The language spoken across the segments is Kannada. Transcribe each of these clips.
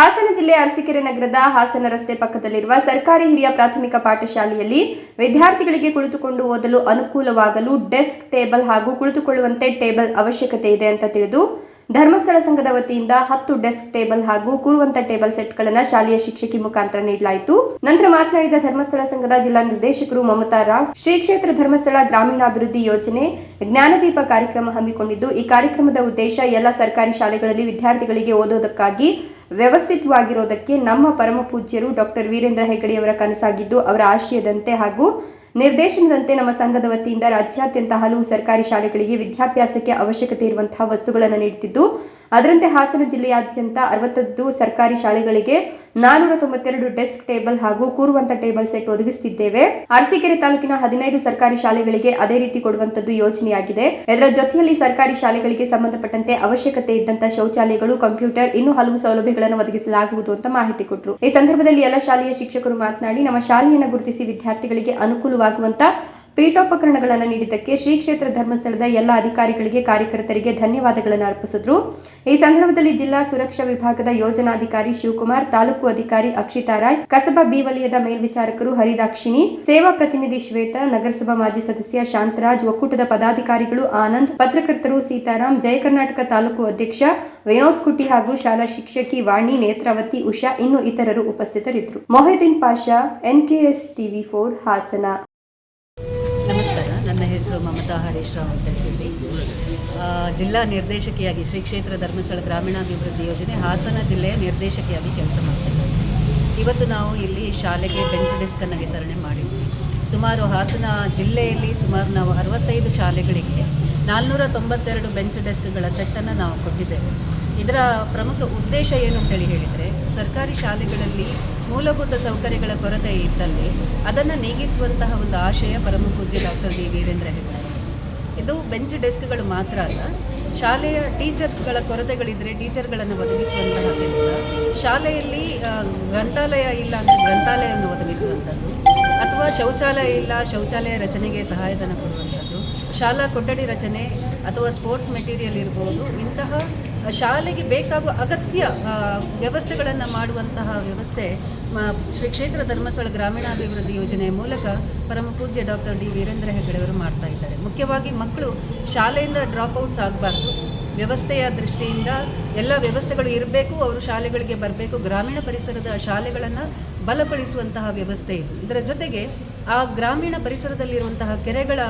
ಹಾಸನ ಜಿಲ್ಲೆ ಅರಸೀಕೆರೆ ನಗರದ ಹಾಸನ ರಸ್ತೆ ಪಕ್ಕದಲ್ಲಿರುವ ಸರ್ಕಾರಿ ಹಿರಿಯ ಪ್ರಾಥಮಿಕ ಪಾಠಶಾಲೆಯಲ್ಲಿ ವಿದ್ಯಾರ್ಥಿಗಳಿಗೆ ಕುಳಿತುಕೊಂಡು ಓದಲು ಅನುಕೂಲವಾಗಲು ಡೆಸ್ಕ್ ಟೇಬಲ್ ಹಾಗೂ ಕುಳಿತುಕೊಳ್ಳುವಂತೆ ಟೇಬಲ್ ಅವಶ್ಯಕತೆ ಇದೆ ಅಂತ ತಿಳಿದು ಧರ್ಮಸ್ಥಳ ಸಂಘದ ವತಿಯಿಂದ ಹತ್ತು ಡೆಸ್ಕ್ ಟೇಬಲ್ ಹಾಗೂ ಕೂರುವಂತ ಟೇಬಲ್ ಸೆಟ್ಗಳನ್ನು ಶಾಲೆಯ ಶಿಕ್ಷಕಿ ಮುಖಾಂತರ ನೀಡಲಾಯಿತು. ನಂತರ ಮಾತನಾಡಿದ ಧರ್ಮಸ್ಥಳ ಸಂಘದ ಜಿಲ್ಲಾ ನಿರ್ದೇಶಕರು ಮಮತಾ ರಾವ್, ಶ್ರೀ ಕ್ಷೇತ್ರ ಧರ್ಮಸ್ಥಳ ಗ್ರಾಮೀಣಾಭಿವೃದ್ಧಿ ಯೋಜನೆ ಜ್ಞಾನದೀಪ ಕಾರ್ಯಕ್ರಮ ಹಮ್ಮಿಕೊಂಡಿದ್ದು, ಈ ಕಾರ್ಯಕ್ರಮದ ಉದ್ದೇಶ ಎಲ್ಲ ಸರ್ಕಾರಿ ಶಾಲೆಗಳಲ್ಲಿ ವಿದ್ಯಾರ್ಥಿಗಳಿಗೆ ಓದೋದಕ್ಕಾಗಿ ವ್ಯವಸ್ಥಿತವಾಗಿರೋದಕ್ಕೆ ನಮ್ಮ ಪರಮ ಪೂಜ್ಯರು ಡಾಕ್ಟರ್ ವೀರೇಂದ್ರ ಹೆಗಡೆಯವರ ಕನಸಾಗಿದ್ದು, ಅವರ ಆಶಯದಂತೆ ಹಾಗೂ ನಿರ್ದೇಶನದಂತೆ ನಮ್ಮ ಸಂಘದ ವತಿಯಿಂದ ರಾಜ್ಯಾದ್ಯಂತ ಹಲವು ಸರ್ಕಾರಿ ಶಾಲೆಗಳಿಗೆ ವಿದ್ಯಾಭ್ಯಾಸಕ್ಕೆ ಅವಶ್ಯಕತೆ ಇರುವಂತಹ ವಸ್ತುಗಳನ್ನು ನೀಡುತ್ತಿದ್ದು ಅದರಂತೆ ಹಾಸನ ಜಿಲ್ಲೆಯಾದ್ಯಂತ ಅರವತ್ತದ್ದು ಸರ್ಕಾರಿ ಶಾಲೆಗಳಿಗೆ ನಾನೂರ ತೊಂಬತ್ತೆರಡು ಡೆಸ್ಕ್ ಟೇಬಲ್ ಹಾಗೂ ಕೂರುವಂತ ಟೇಬಲ್ ಸೆಟ್ ಒದಗಿಸುತ್ತಿದ್ದೇವೆ ಅರಸೀಕೆರೆ ತಾಲೂಕಿನ ಹದಿನೈದು ಸರ್ಕಾರಿ ಶಾಲೆಗಳಿಗೆ ಅದೇ ರೀತಿ ಕೊಡುವಂತದ್ದು ಯೋಜನೆಯಾಗಿದೆ ಇದರ ಜೊತೆಯಲ್ಲಿ ಸರ್ಕಾರಿ ಶಾಲೆಗಳಿಗೆ ಸಂಬಂಧಪಟ್ಟಂತೆ ಅವಶ್ಯಕತೆ ಇದ್ದಂತಹ ಶೌಚಾಲಯಗಳು, ಕಂಪ್ಯೂಟರ್, ಇನ್ನೂ ಹಲವು ಸೌಲಭ್ಯಗಳನ್ನು ಒದಗಿಸಲಾಗುವುದು ಅಂತ ಮಾಹಿತಿ ಕೊಟ್ಟರು ಈ ಸಂದರ್ಭದಲ್ಲಿ ಎಲ್ಲ ಶಾಲೆಯ ಶಿಕ್ಷಕರು ಮಾತನಾಡಿ, ನಮ್ಮ ಶಾಲೆಯನ್ನು ಗುರುತಿಸಿ ವಿದ್ಯಾರ್ಥಿಗಳಿಗೆ ಅನುಕೂಲವಾಗುವಂತ ಪೀಠೋಪಕರಣಗಳನ್ನು ನೀಡಿದ್ದಕ್ಕೆ ಶ್ರೀ ಕ್ಷೇತ್ರ ಧರ್ಮಸ್ಥಳದ ಎಲ್ಲ ಅಧಿಕಾರಿಗಳಿಗೆ, ಕಾರ್ಯಕರ್ತರಿಗೆ ಧನ್ಯವಾದಗಳನ್ನು ಅರ್ಪಿಸಿದ್ರು. ಈ ಸಂದರ್ಭದಲ್ಲಿ ಜಿಲ್ಲಾ ಸುರಕ್ಷಾ ವಿಭಾಗದ ಯೋಜನಾಧಿಕಾರಿ ಶಿವಕುಮಾರ್, ತಾಲೂಕು ಅಧಿಕಾರಿ ಅಕ್ಷಿತಾ ರಾಯ್, ಕಸಬಾ ಬಿ ವಲಯದ ಮೇಲ್ವಿಚಾರಕರು ಹರಿದಾಕ್ಷಿಣಿ, ಸೇವಾ ಪ್ರತಿನಿಧಿ ಶ್ವೇತ, ನಗರಸಭಾ ಮಾಜಿ ಸದಸ್ಯ ಶಾಂತರಾಜ್, ಒಕ್ಕೂಟದ ಪದಾಧಿಕಾರಿಗಳು ಆನಂದ್, ಪತ್ರಕರ್ತರು ಸೀತಾರಾಮ್, ಜಯ ಕರ್ನಾಟಕ ತಾಲೂಕು ಅಧ್ಯಕ್ಷ ವಿನೋದ್ ಕುಟಿ ಹಾಗೂ ಶಾಲಾ ಶಿಕ್ಷಕಿ ವಾಣಿ, ನೇತ್ರಾವತಿ, ಉಷಾ ಇನ್ನು ಇತರರು ಉಪಸ್ಥಿತರಿದ್ದರು. Mohiddin Pasha NKS TV four Hassan. ಹೆಸರು ಮಮತಾ ಹರೀಶ್ ರಾವ್ ಅಂತ ಹೇಳಿ ಜಿಲ್ಲಾ ನಿರ್ದೇಶಕಿಯಾಗಿ ಶ್ರೀ ಕ್ಷೇತ್ರ ಧರ್ಮಸ್ಥಳ ಗ್ರಾಮೀಣಾಭಿವೃದ್ಧಿ ಯೋಜನೆ ಹಾಸನ ಜಿಲ್ಲೆಯ ನಿರ್ದೇಶಕಿಯಾಗಿ ಕೆಲಸ ಮಾಡ್ತೇನೆ ಇವತ್ತು ನಾವು ಇಲ್ಲಿ ಶಾಲೆಗೆ ಬೆಂಚ್ ಡೆಸ್ಕನ್ನು ವಿತರಣೆ ಮಾಡಿದ್ವಿ. ಸುಮಾರು ಹಾಸನ ಜಿಲ್ಲೆಯಲ್ಲಿ ಸುಮಾರು ನಾವು ಅರವತ್ತೈದು ಶಾಲೆಗಳಿಗೆ ನಾಲ್ನೂರ ತೊಂಬತ್ತೆರಡು ಬೆಂಚ್ ಡೆಸ್ಕ್ಗಳ ಸೆಟ್ಟನ್ನು ನಾವು ಕೊಟ್ಟಿದ್ದೇವೆ. ಇದರ ಪ್ರಮುಖ ಉದ್ದೇಶ ಏನು ಅಂತೇಳಿ ಹೇಳಿದರೆ ಸರ್ಕಾರಿ ಶಾಲೆಗಳಲ್ಲಿ ಮೂಲಭೂತ ಸೌಕರ್ಯಗಳ ಕೊರತೆ ಇದ್ದಲ್ಲಿ ಅದನ್ನು ನೀಗಿಸುವಂತಹ ಒಂದು ಆಶಯ ಪರಮ ಪೂಜ್ಯ ಡಾಕ್ಟರ್ ಡಿ ವೀರೇಂದ್ರ ಹೆಗಡೆ ಇದು ಬೆಂಚ್ ಡೆಸ್ಕ್ಗಳು ಮಾತ್ರ ಅಲ್ಲ, ಶಾಲೆಯ ಟೀಚರ್ಗಳ ಕೊರತೆಗಳಿದ್ದರೆ ಟೀಚರ್ಗಳನ್ನು ಒದಗಿಸುವಂತಹ ಕೆಲಸ, ಶಾಲೆಯಲ್ಲಿ ಗ್ರಂಥಾಲಯ ಇಲ್ಲ ಅಂದರೆ ಗ್ರಂಥಾಲಯವನ್ನು ಒದಗಿಸುವಂಥದ್ದು, ಅಥವಾ ಶೌಚಾಲಯ ಇಲ್ಲ, ಶೌಚಾಲಯ ರಚನೆಗೆ ಸಹಾಯಧನ ಕೊಡುವಂಥದ್ದು ಶಾಲಾ ಕೊಠಡಿ ರಚನೆ ಅಥವಾ ಸ್ಪೋರ್ಟ್ಸ್ ಮೆಟೀರಿಯಲ್ ಇರ್ಬೋದು, ಇಂತಹ ಶಾಲೆಗೆ ಬೇಕಾಗುವ ಅಗತ್ಯ ವ್ಯವಸ್ಥೆಗಳನ್ನು ಮಾಡುವಂತಹ ವ್ಯವಸ್ಥೆ ಶ್ರೀ ಕ್ಷೇತ್ರ ಧರ್ಮಸ್ಥಳ ಗ್ರಾಮೀಣಾಭಿವೃದ್ಧಿ ಯೋಜನೆಯ ಮೂಲಕ ಪರಮ ಪೂಜ್ಯ ಡಾಕ್ಟರ್ ಡಿ. ವೀರೇಂದ್ರ ಹೆಗಡೆಯವರು ಮಾಡ್ತಾ ಇದ್ದಾರೆ. ಮುಖ್ಯವಾಗಿ ಮಕ್ಕಳು ಶಾಲೆಯಿಂದ ಡ್ರಾಪ್ಔಟ್ಸ್ ಆಗಬಾರ್ದು. ವ್ಯವಸ್ಥೆಯ ದೃಷ್ಟಿಯಿಂದ ಎಲ್ಲ ವ್ಯವಸ್ಥೆಗಳು ಇರಬೇಕು, ಅವರು ಶಾಲೆಗಳಿಗೆ ಬರಬೇಕು. ಗ್ರಾಮೀಣ ಪರಿಸರದ ಶಾಲೆಗಳನ್ನು ಬಲಪಡಿಸುವಂತಹ ವ್ಯವಸ್ಥೆ ಇದು. ಇದರ ಜೊತೆಗೆ ಆ ಗ್ರಾಮೀಣ ಪರಿಸರದಲ್ಲಿರುವಂತಹ ಕೆರೆಗಳ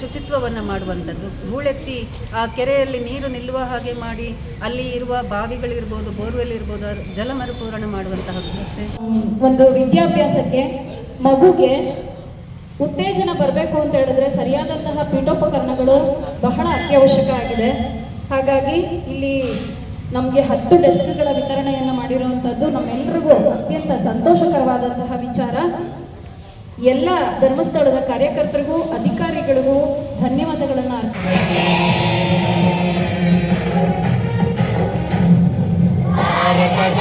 ಶುಚಿತ್ವವನ್ನು ಮಾಡುವಂಥದ್ದು. ಹೂಳೆತ್ತಿ ಆ ಕೆರೆಯಲ್ಲಿ ನೀರು ನಿಲ್ಲುವ ಹಾಗೆ ಮಾಡಿ, ಅಲ್ಲಿ ಇರುವ ಬಾವಿಗಳಿರ್ಬೋದು ಬೋರ್ವೆಲ್ ಇರ್ಬೋದು ಜಲ ಮರುಪೂರಣ ಮಾಡುವಂತಹ ವ್ಯವಸ್ಥೆ. ಒಂದು ವಿದ್ಯಾಭ್ಯಾಸಕ್ಕೆ ಮಗುಗೆ ಉತ್ತೇಜನ ಬರಬೇಕು ಅಂತ ಹೇಳಿದ್ರೆ ಸರಿಯಾದಂತಹ ಪೀಠೋಪಕರಣಗಳು ಬಹಳ ಅತ್ಯವಶ್ಯಕ ಆಗಿದೆ. ಹಾಗಾಗಿ ಇಲ್ಲಿ ನಮಗೆ ಹತ್ತು ಡೆಸ್ಕ್ಗಳ ವಿತರಣೆಯನ್ನು ಮಾಡಿರುವಂಥದ್ದು ನಮ್ಮೆಲ್ಲರಿಗೂ ಅತ್ಯಂತ ಸಂತೋಷಕರವಾದಂತಹ ವಿಚಾರ. ಎಲ್ಲ ಧರ್ಮಸ್ಥಳದ ಕಾರ್ಯಕರ್ತರಿಗೂ, ಅಧಿಕಾರಿಗಳಿಗೂ ಧನ್ಯವಾದಗಳನ್ನು